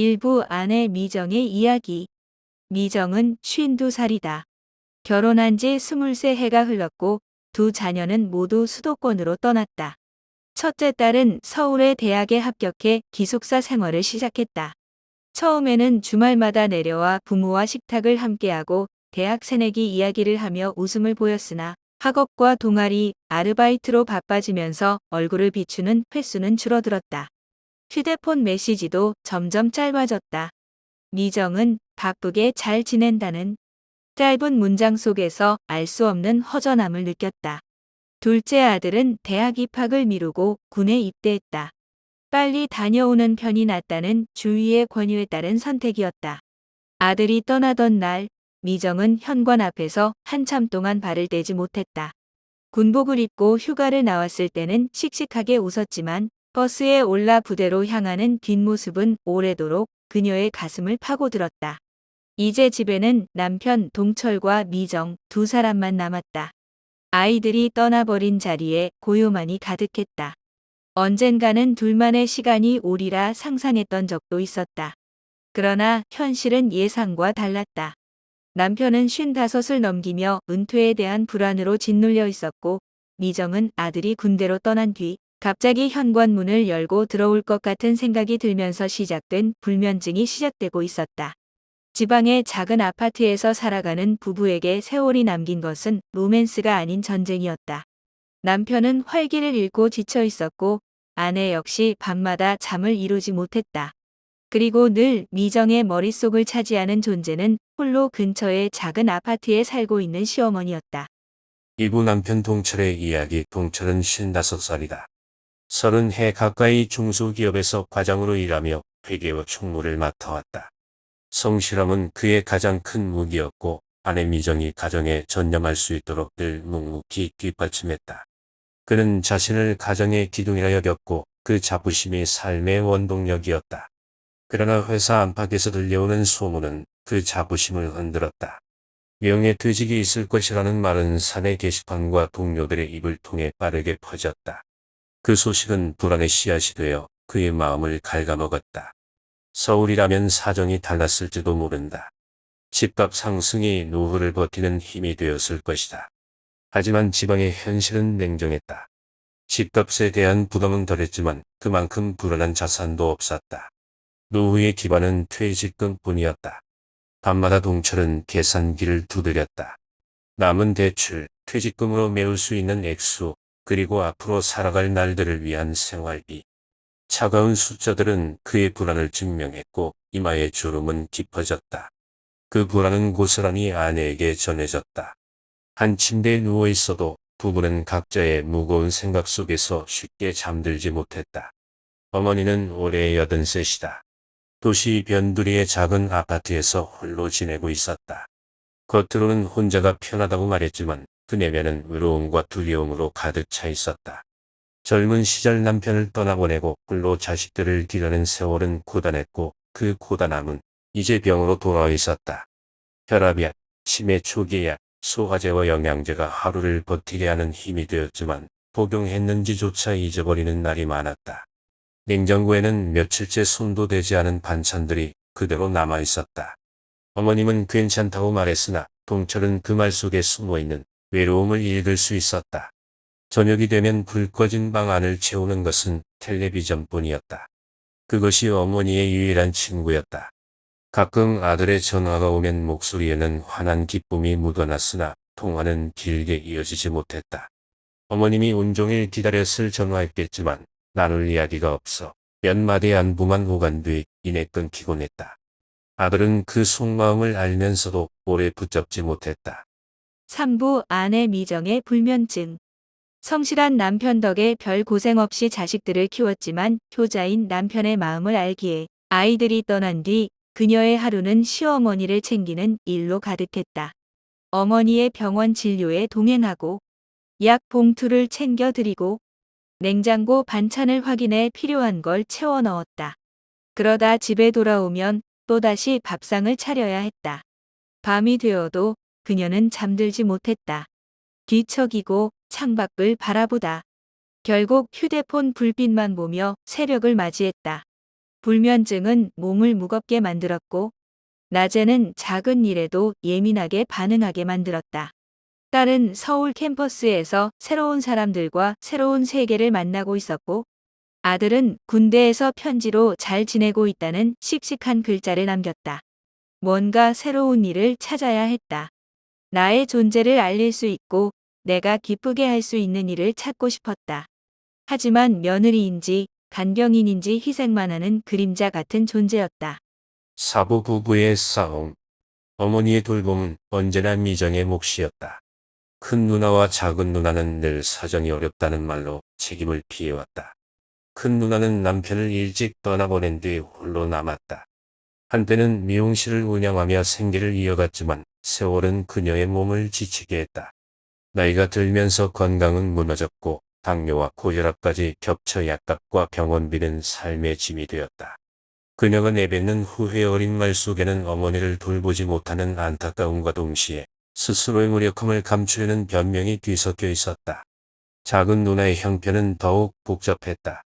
일부 아내 미정의 이야기. 미정은 52살이다. 결혼한 지 23해가 흘렀고 두 자녀는 모두 수도권으로 떠났다. 첫째 딸은 서울의 대학에 합격해 기숙사 생활을 시작했다. 처음에는 주말마다 내려와 부모와 식탁을 함께하고 대학 새내기 이야기를 하며 웃음을 보였으나 학업과 동아리, 아르바이트로 바빠지면서 얼굴을 비추는 횟수는 줄어들었다. 휴대폰 메시지도 점점 짧아졌다. 미정은 바쁘게 잘 지낸다는 짧은 문장 속에서 알 수 없는 허전함을 느꼈다. 둘째 아들은 대학 입학을 미루고 군에 입대했다. 빨리 다녀오는 편이 낫다는 주위의 권유에 따른 선택이었다. 아들이 떠나던 날, 미정은 현관 앞에서 한참 동안 발을 떼지 못했다. 군복을 입고 휴가를 나왔을 때는 씩씩하게 웃었지만 버스에 올라 부대로 향하는 뒷모습은 오래도록 그녀의 가슴을 파고들었다. 이제 집에는 남편 동철과 미정 두 사람만 남았다. 아이들이 떠나버린 자리에 고요만이 가득했다. 언젠가는 둘만의 시간이 오리라 상상했던 적도 있었다. 그러나 현실은 예상과 달랐다. 남편은 55을 넘기며 은퇴에 대한 불안으로 짓눌려 있었고 미정은 아들이 군대로 떠난 뒤 갑자기 현관문을 열고 들어올 것 같은 생각이 들면서 시작된 불면증이 시작되고 있었다. 지방의 작은 아파트에서 살아가는 부부에게 세월이 남긴 것은 로맨스가 아닌 전쟁이었다. 남편은 활기를 잃고 지쳐 있었고 아내 역시 밤마다 잠을 이루지 못했다. 그리고 늘 미정의 머릿속을 차지하는 존재는 홀로 근처의 작은 아파트에 살고 있는 시어머니였다. 이부 남편 동철의 이야기 동철은 55살이다. 30해 가까이 중소기업에서 과장으로 일하며 회계와 총무를 맡아왔다. 성실함은 그의 가장 큰 무기였고 아내 미정이 가정에 전념할 수 있도록 늘 묵묵히 뒷받침했다. 그는 자신을 가정의 기둥이라 여겼고 그 자부심이 삶의 원동력이었다. 그러나 회사 안팎에서 들려오는 소문은 그 자부심을 흔들었다. 명예 퇴직이 있을 것이라는 말은 사내 게시판과 동료들의 입을 통해 빠르게 퍼졌다. 그 소식은 불안의 씨앗이 되어 그의 마음을 갉아먹었다. 서울이라면 사정이 달랐을지도 모른다. 집값 상승이 노후를 버티는 힘이 되었을 것이다. 하지만 지방의 현실은 냉정했다. 집값에 대한 부담은 덜했지만 그만큼 불안한 자산도 없었다. 노후의 기반은 퇴직금뿐이었다. 밤마다 동철은 계산기를 두드렸다. 남은 대출, 퇴직금으로 메울 수 있는 액수, 그리고 앞으로 살아갈 날들을 위한 생활비. 차가운 숫자들은 그의 불안을 증명했고 이마의 주름은 깊어졌다. 그 불안은 고스란히 아내에게 전해졌다. 한 침대에 누워 있어도 부부는 각자의 무거운 생각 속에서 쉽게 잠들지 못했다. 어머니는 올해 83이다. 도시 변두리의 작은 아파트에서 홀로 지내고 있었다. 겉으로는 혼자가 편하다고 말했지만 그 내면은 외로움과 두려움으로 가득 차 있었다. 젊은 시절 남편을 떠나보내고 홀로 자식들을 기르는 세월은 고단했고 그 고단함은 이제 병으로 돌아와 있었다. 혈압약, 치매 초기약, 소화제와 영양제가 하루를 버티게 하는 힘이 되었지만 복용했는지조차 잊어버리는 날이 많았다. 냉장고에는 며칠째 손도 대지 않은 반찬들이 그대로 남아 있었다. 어머님은 괜찮다고 말했으나 동철은 그 말 속에 숨어있는 외로움을 읽을 수 있었다. 저녁이 되면 불 꺼진 방 안을 채우는 것은 텔레비전뿐이었다. 그것이 어머니의 유일한 친구였다. 가끔 아들의 전화가 오면 목소리에는 환한 기쁨이 묻어났으나 통화는 길게 이어지지 못했다. 어머님이 온종일 기다렸을 전화했겠지만 나눌 이야기가 없어 몇 마디 안부만 오간 뒤 이내 끊기곤 했다. 아들은 그 속마음을 알면서도 오래 붙잡지 못했다. 3부 아내 미정의 불면증. 성실한 남편 덕에 별 고생 없이 자식들을 키웠지만 효자인 남편의 마음을 알기에 아이들이 떠난 뒤 그녀의 하루는 시어머니를 챙기는 일로 가득했다. 어머니의 병원 진료에 동행하고 약 봉투를 챙겨 드리고 냉장고 반찬을 확인해 필요한 걸 채워 넣었다. 그러다 집에 돌아오면 또다시 밥상을 차려야 했다. 밤이 되어도 그녀는 잠들지 못했다. 뒤척이고 창밖을 바라보다. 결국 휴대폰 불빛만 보며 새벽을 맞이했다. 불면증은 몸을 무겁게 만들었고, 낮에는 작은 일에도 예민하게 반응하게 만들었다. 딸은 서울 캠퍼스에서 새로운 사람들과 새로운 세계를 만나고 있었고, 아들은 군대에서 편지로 잘 지내고 있다는 씩씩한 글자를 남겼다. 뭔가 새로운 일을 찾아야 했다. 나의 존재를 알릴 수 있고 내가 기쁘게 할 수 있는 일을 찾고 싶었다. 하지만 며느리인지 간병인인지 희생만 하는 그림자 같은 존재였다. 사부 부부의 싸움. 어머니의 돌봄은 언제나 미정의 몫이었다. 큰 누나와 작은 누나는 늘 사정이 어렵다는 말로 책임을 피해왔다. 큰 누나는 남편을 일찍 떠나보낸 뒤 홀로 남았다. 한때는 미용실을 운영하며 생계를 이어갔지만 세월은 그녀의 몸을 지치게 했다. 나이가 들면서 건강은 무너졌고 당뇨와 고혈압까지 겹쳐 약값과 병원비는 삶의 짐이 되었다. 그녀가 내뱉는 후회 어린 말 속에는 어머니를 돌보지 못하는 안타까움과 동시에 스스로의 무력함을 감추려는 변명이 뒤섞여 있었다. 작은 누나의 형편은 더욱 복잡했다.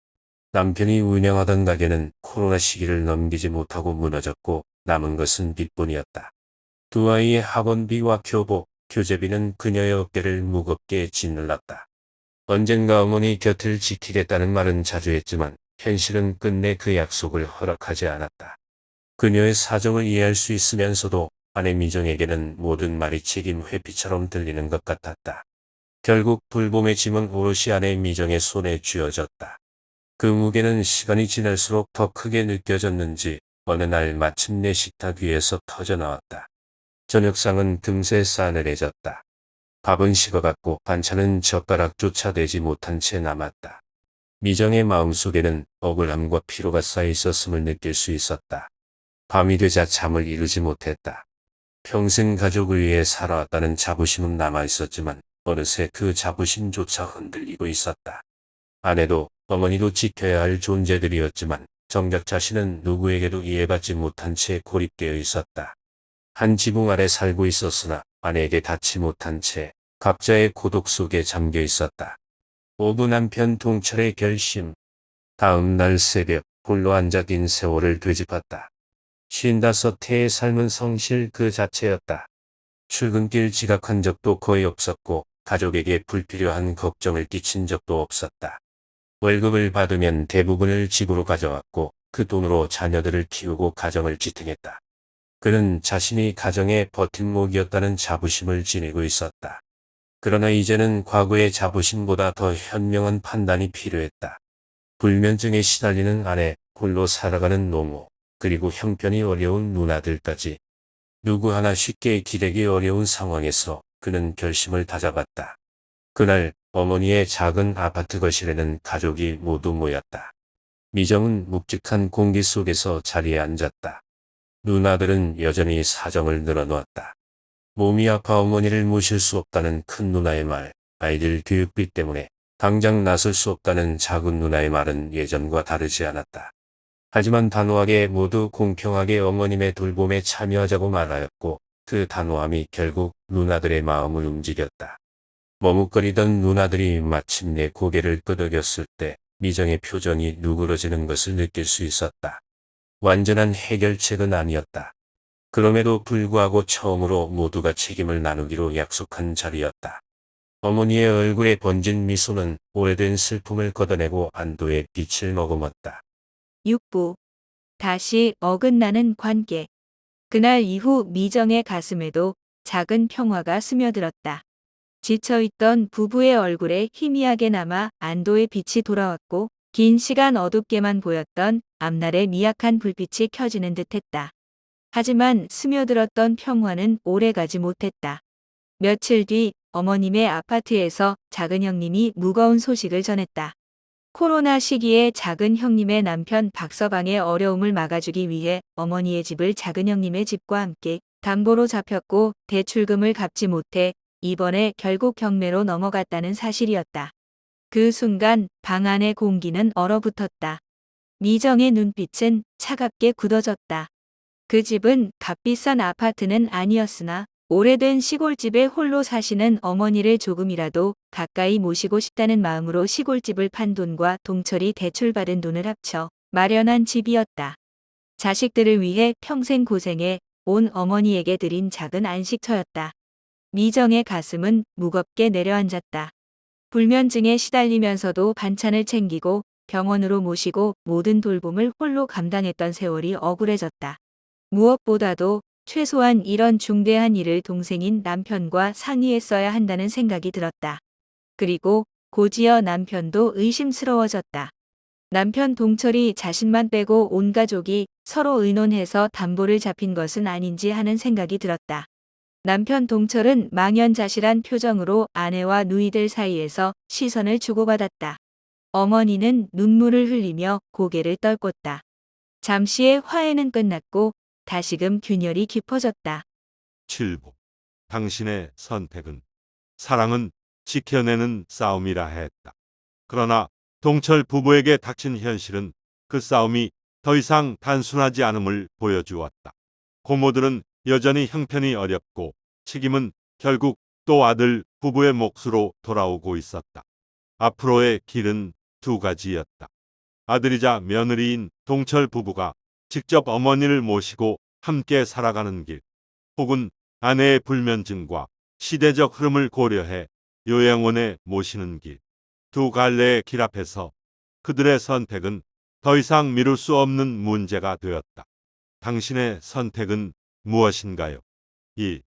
남편이 운영하던 가게는 코로나 시기를 넘기지 못하고 무너졌고 남은 것은 빚뿐이었다. 두 아이의 학원비와 교복, 교재비는 그녀의 어깨를 무겁게 짓눌렀다. 언젠가 어머니 곁을 지키겠다는 말은 자주 했지만 현실은 끝내 그 약속을 허락하지 않았다. 그녀의 사정을 이해할 수 있으면서도 아내 미정에게는 모든 말이 책임 회피처럼 들리는 것 같았다. 결국 불봄의 짐은 오롯이 아내 미정의 손에 쥐어졌다. 그 무게는 시간이 지날수록 더 크게 느껴졌는지 어느 날 마침내 식탁 위에서 터져나왔다. 저녁상은 금세 싸늘해졌다. 밥은 식어갔고 반찬은 젓가락조차 대지 못한 채 남았다. 미정의 마음속에는 억울함과 피로가 쌓여 있었음을 느낄 수 있었다. 밤이 되자 잠을 이루지 못했다. 평생 가족을 위해 살아왔다는 자부심은 남아 있었지만 어느새 그 자부심조차 흔들리고 있었다. 아내도 어머니도 지켜야 할 존재들이었지만 정작 자신은 누구에게도 이해받지 못한 채 고립되어 있었다. 한 지붕 아래 살고 있었으나 아내에게 닿지 못한 채 각자의 고독 속에 잠겨 있었다. 오부 남편 동철의 결심. 다음 날 새벽 홀로 앉아 긴 세월을 되짚었다. 쉰다섯 해의 삶은 성실 그 자체였다. 출근길 지각한 적도 거의 없었고 가족에게 불필요한 걱정을 끼친 적도 없었다. 월급을 받으면 대부분을 집으로 가져왔고 그 돈으로 자녀들을 키우고 가정을 지탱했다. 그는 자신이 가정의 버팀목이었다는 자부심을 지니고 있었다. 그러나 이제는 과거의 자부심보다 더 현명한 판단이 필요했다. 불면증에 시달리는 아내, 홀로 살아가는 노모, 그리고 형편이 어려운 누나들까지 누구 하나 쉽게 기대기 어려운 상황에서 그는 결심을 다잡았다. 그날 어머니의 작은 아파트 거실에는 가족이 모두 모였다. 미정은 묵직한 공기 속에서 자리에 앉았다. 누나들은 여전히 사정을 늘어놓았다. 몸이 아파 어머니를 모실 수 없다는 큰 누나의 말, 아이들 교육비 때문에 당장 나설 수 없다는 작은 누나의 말은 예전과 다르지 않았다. 하지만 단호하게 모두 공평하게 어머님의 돌봄에 참여하자고 말하였고 그 단호함이 결국 누나들의 마음을 움직였다. 머뭇거리던 누나들이 마침내 고개를 끄덕였을 때 미정의 표정이 누그러지는 것을 느낄 수 있었다. 완전한 해결책은 아니었다. 그럼에도 불구하고 처음으로 모두가 책임을 나누기로 약속한 자리였다. 어머니의 얼굴에 번진 미소는 오래된 슬픔을 걷어내고 안도의 빛을 머금었다. 6부. 다시 어긋나는 관계. 그날 이후 미정의 가슴에도 작은 평화가 스며들었다. 지쳐있던 부부의 얼굴에 희미하게 남아 안도의 빛이 돌아왔고 긴 시간 어둡게만 보였던 앞날의 미약한 불빛이 켜지는 듯했다. 하지만 스며들었던 평화는 오래가지 못했다. 며칠 뒤 어머님의 아파트에서 작은 형님이 무거운 소식을 전했다. 코로나 시기에 작은 형님의 남편 박서방의 어려움을 막아주기 위해 어머니의 집을 작은 형님의 집과 함께 담보로 잡혔고 대출금을 갚지 못해 이번에 결국 경매로 넘어갔다는 사실이었다. 그 순간 방 안의 공기는 얼어붙었다. 미정의 눈빛은 차갑게 굳어졌다. 그 집은 값비싼 아파트는 아니었으나 오래된 시골집에 홀로 사시는 어머니를 조금이라도 가까이 모시고 싶다는 마음으로 시골집을 판 돈과 동철이 대출받은 돈을 합쳐 마련한 집이었다. 자식들을 위해 평생 고생해 온 어머니에게 드린 작은 안식처였다. 미정의 가슴은 무겁게 내려앉았다. 불면증에 시달리면서도 반찬을 챙기고 병원으로 모시고 모든 돌봄을 홀로 감당했던 세월이 억울해졌다. 무엇보다도 최소한 이런 중대한 일을 동생인 남편과 상의했어야 한다는 생각이 들었다. 그리고 고지어 남편도 의심스러워졌다. 남편 동철이 자신만 빼고 온 가족이 서로 의논해서 담보를 잡힌 것은 아닌지 하는 생각이 들었다. 남편 동철은 망연자실한 표정으로 아내와 누이들 사이에서 시선을 주고받았다. 어머니는 눈물을 흘리며 고개를 떨궜다. 잠시의 화해는 끝났고 다시금 균열이 깊어졌다. 칠보. 당신의 선택은 사랑은 지켜내는 싸움이라 했다. 그러나 동철 부부에게 닥친 현실은 그 싸움이 더 이상 단순하지 않음을 보여주었다. 고모들은 여전히 형편이 어렵고 책임은 결국 또 아들 부부의 몫으로 돌아오고 있었다. 앞으로의 길은 두 가지였다. 아들이자 며느리인 동철 부부가 직접 어머니를 모시고 함께 살아가는 길, 혹은 아내의 불면증과 시대적 흐름을 고려해 요양원에 모시는 길. 두 갈래의 길 앞에서 그들의 선택은 더 이상 미룰 수 없는 문제가 되었다. 당신의 선택은 무엇인가요? 1.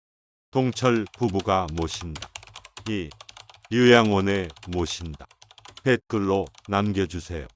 동철 부부가 모신다. 2. 요양원에 모신다. 댓글로 남겨주세요.